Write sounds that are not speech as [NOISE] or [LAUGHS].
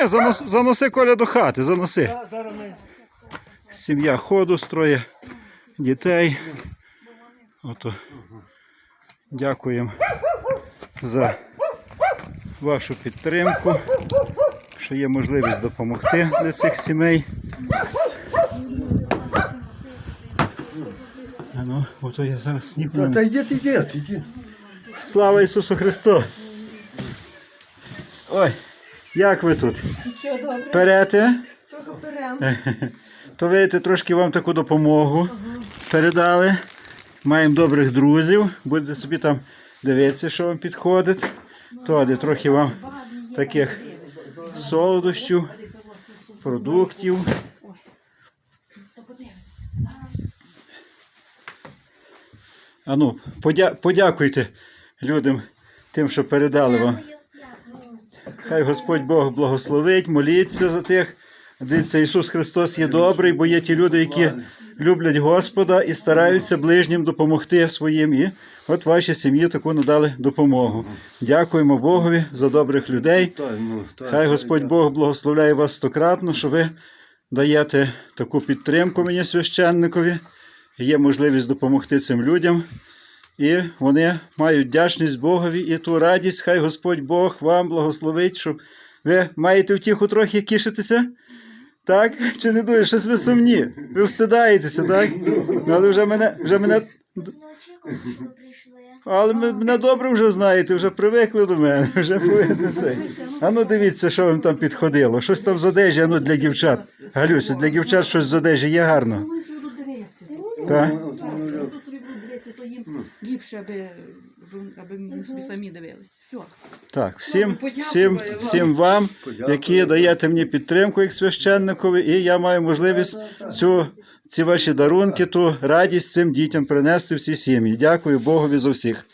ні, занос, заноси Коля до хати, заноси. Сім'я ходу строє, дітей. Ото. Дякуємо за вашу підтримку, що є можливість допомогти для цих сімей. А ну, ото я зараз снігу. Та, та йди, йди, йди. Слава Ісусу Христу! Ой, як ви тут? Що добре? Перете? Трохи беремо. [LAUGHS] То видите, трошки вам таку допомогу передали. Маємо добрих друзів. Будете собі там дивитися, що вам підходить. То де трохи вам таких солодощів, продуктів. А ну, подя- подякуйте людям тим, що передали вам. Хай Господь Бог благословить, моліться за тих. Дивіться, Ісус Христос є добрий, бо є ті люди, які люблять Господа і стараються ближнім допомогти своїм. І от вашій сім'ї таку надали допомогу. Дякуємо Богові за добрих людей. Хай Господь. Бог благословляє вас стократно, що ви даєте таку підтримку мені священникові. Є можливість допомогти цим людям. І вони мають вдячність Богові і ту радість. Хай Господь Бог вам благословить, щоб ви маєте втіху трохи кішитися. Так? Чи не дуже? Щось ви сумні? Ви встидаєтеся, так? Але вже мене, вже мене, але мене добре вже знаєте, вже привикли до мене, вже повинні це. А ну дивіться, що вам там підходило. Щось там з одежі, а ну для дівчат. Галюся, для дівчат щось з одежі є гарно. Так? Так, що тут собі будуть дивитися, то їм ліпше, аби, аби ми собі самі дивились. Все. Так, всім, всім, всім вам, які даєте мені підтримку як священникові, і я маю можливість цю, ці ваші дарунки, ту радість цим дітям принести всі сім'ї. Дякую Богові за всіх.